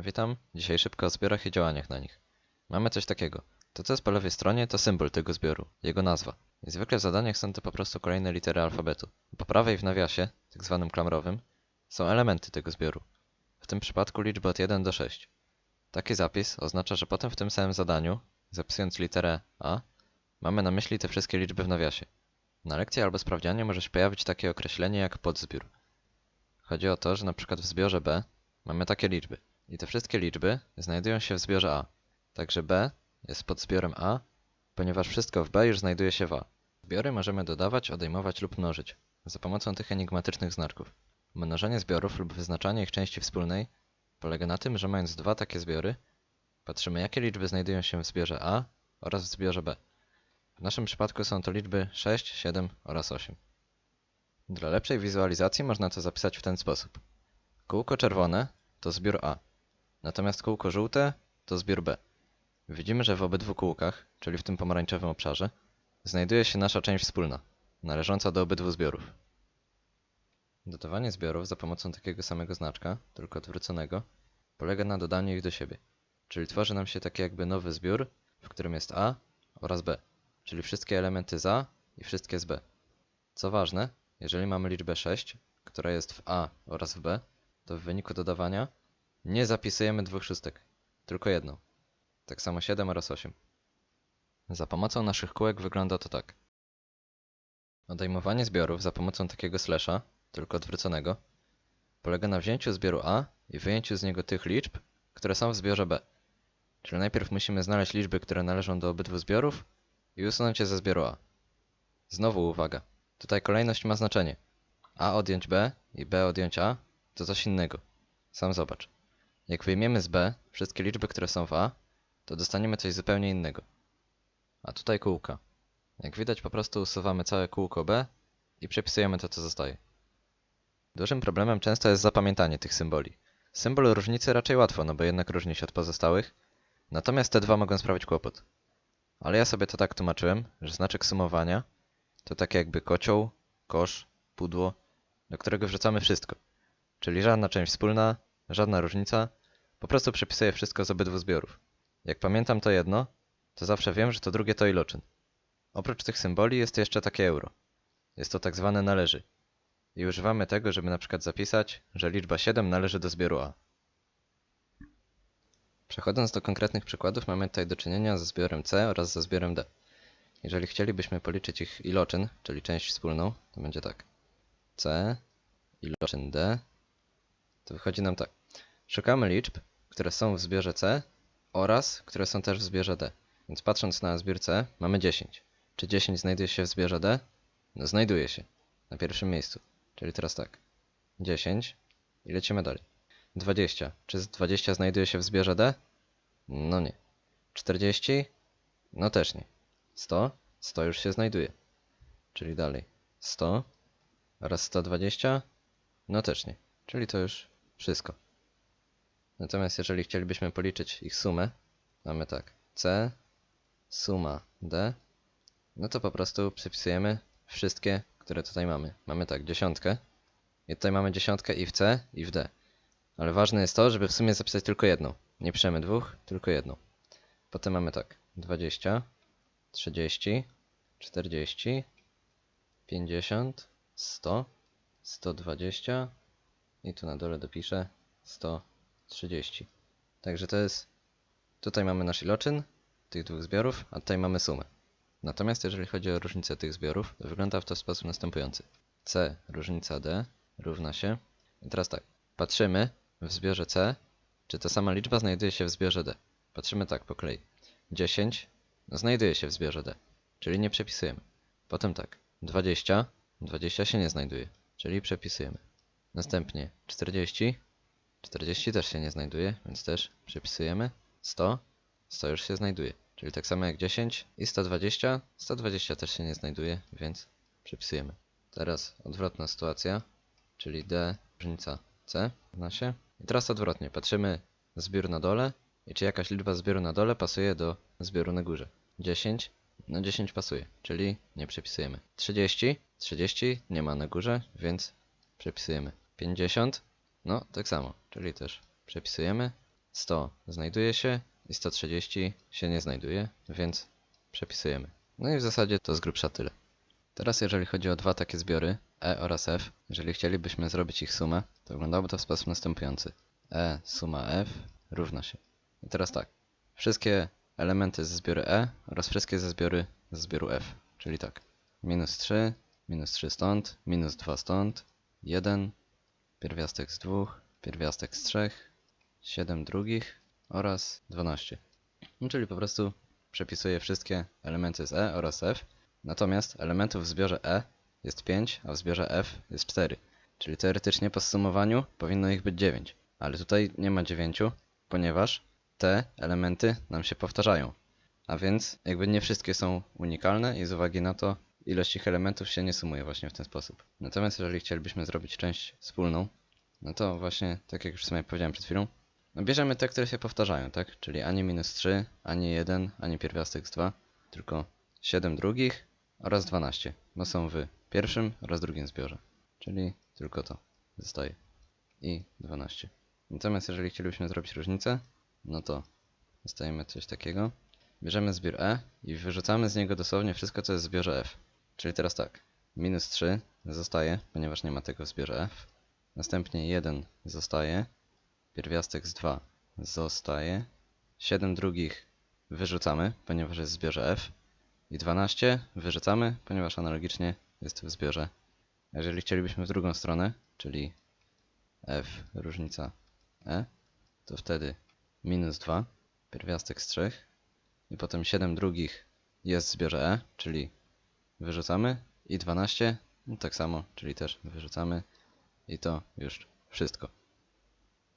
Witam. Dzisiaj szybko o zbiorach i działaniach na nich. Mamy coś takiego. To co jest po lewej stronie to symbol tego zbioru, jego nazwa. I zwykle w zadaniach są to po prostu kolejne litery alfabetu. Po prawej w nawiasie, tak zwanym klamrowym, są elementy tego zbioru. W tym przypadku liczby od 1 do 6. Taki zapis oznacza, że potem w tym samym zadaniu, zapisując literę A, mamy na myśli te wszystkie liczby w nawiasie. Na lekcji albo sprawdzianie może się pojawić takie określenie jak podzbiór. Chodzi o to, że na przykład w zbiorze B mamy takie liczby. I te wszystkie liczby znajdują się w zbiorze A. Także B jest podzbiorem A, ponieważ wszystko w B już znajduje się w A. Zbiory możemy dodawać, odejmować lub mnożyć za pomocą tych enigmatycznych znaczków. Mnożenie zbiorów lub wyznaczanie ich części wspólnej polega na tym, że mając dwa takie zbiory, patrzymy jakie liczby znajdują się w zbiorze A oraz w zbiorze B. W naszym przypadku są to liczby 6, 7 oraz 8. Dla lepszej wizualizacji można to zapisać w ten sposób. Kółko czerwone to zbiór A, natomiast kółko żółte to zbiór B. Widzimy, że w obydwu kółkach, czyli w tym pomarańczowym obszarze, znajduje się nasza część wspólna, należąca do obydwu zbiorów. Dodawanie zbiorów za pomocą takiego samego znaczka, tylko odwróconego, polega na dodaniu ich do siebie, czyli tworzy nam się taki jakby nowy zbiór, w którym jest A oraz B, czyli wszystkie elementy z A i wszystkie z B. Co ważne, jeżeli mamy liczbę 6, która jest w A oraz w B, to w wyniku dodawania nie zapisujemy dwóch szóstek, tylko jedną. Tak samo 7 oraz 8. Za pomocą naszych kółek wygląda to tak. Odejmowanie zbiorów za pomocą takiego slasha, tylko odwróconego, polega na wzięciu zbioru A i wyjęciu z niego tych liczb, które są w zbiorze B. Czyli najpierw musimy znaleźć liczby, które należą do obydwu zbiorów i usunąć je ze zbioru A. Znowu uwaga, tutaj kolejność ma znaczenie. A odjąć B i B odjąć A to coś innego. Sam zobacz. Jak wyjmiemy z B wszystkie liczby, które są w A, to dostaniemy coś zupełnie innego. A tutaj kółka. Jak widać po prostu usuwamy całe kółko B i przepisujemy to, co zostaje. Dużym problemem często jest zapamiętanie tych symboli. Symbol różnicy raczej łatwo, no bo jednak różni się od pozostałych, natomiast te dwa mogą sprawić kłopot. Ale ja sobie to tak tłumaczyłem, że znaczek sumowania to tak jakby kocioł, kosz, pudło, do którego wrzucamy wszystko. Czyli żadna część wspólna, żadna różnica, po prostu przepisuję wszystko z obydwu zbiorów. Jak pamiętam to jedno, to zawsze wiem, że to drugie to iloczyn. Oprócz tych symboli jest jeszcze takie euro. Jest to tak zwane należy. I używamy tego, żeby na przykład zapisać, że liczba 7 należy do zbioru A. Przechodząc do konkretnych przykładów, mamy tutaj do czynienia ze zbiorem C oraz ze zbiorem D. Jeżeli chcielibyśmy policzyć ich iloczyn, czyli część wspólną, to będzie tak. C, iloczyn D, to wychodzi nam tak. Szukamy liczb, które są w zbiorze C oraz które są też w zbiorze D. Więc patrząc na zbiór C, mamy 10. Czy 10 znajduje się w zbiorze D? No znajduje się. Na pierwszym miejscu. Czyli teraz tak. 10 i lecimy dalej. 20. Czy 20 znajduje się w zbiorze D? No nie. 40? No też nie. 100? 100 już się znajduje. Czyli dalej. 100 oraz 120? No też nie. Czyli to już wszystko. Natomiast jeżeli chcielibyśmy policzyć ich sumę, mamy tak. C, suma D, no to po prostu przypisujemy wszystkie, które tutaj mamy. Mamy tak, dziesiątkę. I tutaj mamy dziesiątkę i w C, i w D. Ale ważne jest to, żeby w sumie zapisać tylko jedną. Nie piszemy dwóch, tylko jedną. Potem mamy tak, 20, 30, 40, 50, 100, 120 i tu na dole dopiszę 130. Także to jest, tutaj mamy nasz iloczyn tych dwóch zbiorów, a tutaj mamy sumę. Natomiast jeżeli chodzi o różnicę tych zbiorów, to wygląda w to w sposób następujący. C różnica D równa się. I teraz tak, patrzymy w zbiorze C, czy ta sama liczba znajduje się w zbiorze D. Patrzymy tak po kolei. 10 no, znajduje się w zbiorze D, czyli nie przepisujemy. Potem tak, 20, 20 się nie znajduje, czyli przepisujemy. Następnie 40, 40 też się nie znajduje, więc też przepisujemy. 100, 100 już się znajduje. Czyli tak samo jak 10 i 120, 120 też się nie znajduje, więc przepisujemy. Teraz odwrotna sytuacja, czyli D różnica C równa się. I teraz odwrotnie, patrzymy zbiór na dole i czy jakaś liczba zbioru na dole pasuje do zbioru na górze. 10, no 10 pasuje, czyli nie przepisujemy. 30, 30 nie ma na górze, więc przepisujemy. 50, no tak samo, czyli też przepisujemy. 100 znajduje się i 130 się nie znajduje, więc przepisujemy. No i w zasadzie to z grubsza tyle. Teraz jeżeli chodzi o dwa takie zbiory, E oraz F, jeżeli chcielibyśmy zrobić ich sumę, to wyglądałoby to w sposób następujący. E suma F równa się. I teraz tak. Wszystkie elementy ze zbioru E oraz wszystkie ze zbiory ze zbioru F. Czyli tak. Minus 3, minus 3 stąd, minus 2 stąd, 1, pierwiastek z 2, pierwiastek z 3, 7 drugich oraz 12. No, czyli po prostu przepisuję wszystkie elementy z E oraz F. Natomiast elementów w zbiorze E jest 5, a w zbiorze F jest 4. Czyli teoretycznie po zsumowaniu powinno ich być 9. Ale tutaj nie ma 9, ponieważ te elementy nam się powtarzają. A więc jakby nie wszystkie są unikalne i z uwagi na to ilość ich elementów się nie sumuje właśnie w ten sposób. Natomiast jeżeli chcielibyśmy zrobić część wspólną, no to właśnie, tak jak już sobie powiedziałem przed chwilą, no bierzemy te, które się powtarzają, tak? Czyli ani minus 3, ani 1, ani pierwiastek z 2, tylko 7 drugich oraz 12, bo są w pierwszym oraz drugim zbiorze. Czyli tylko to zostaje. I 12. Natomiast jeżeli chcielibyśmy zrobić różnicę, no to dostajemy coś takiego. Bierzemy zbiór E i wyrzucamy z niego dosłownie wszystko, co jest w zbiorze F. Czyli teraz tak, minus 3 zostaje, ponieważ nie ma tego w zbiorze F. Następnie 1 zostaje, pierwiastek z 2 zostaje, 7 drugich wyrzucamy, ponieważ jest w zbiorze F. I 12 wyrzucamy, ponieważ analogicznie jest w zbiorze. Jeżeli chcielibyśmy w drugą stronę, czyli F różnica E, to wtedy minus 2, pierwiastek z 3 i potem 7 drugich jest w zbiorze E, czyli wyrzucamy i 12 no tak samo, czyli też wyrzucamy i to już wszystko.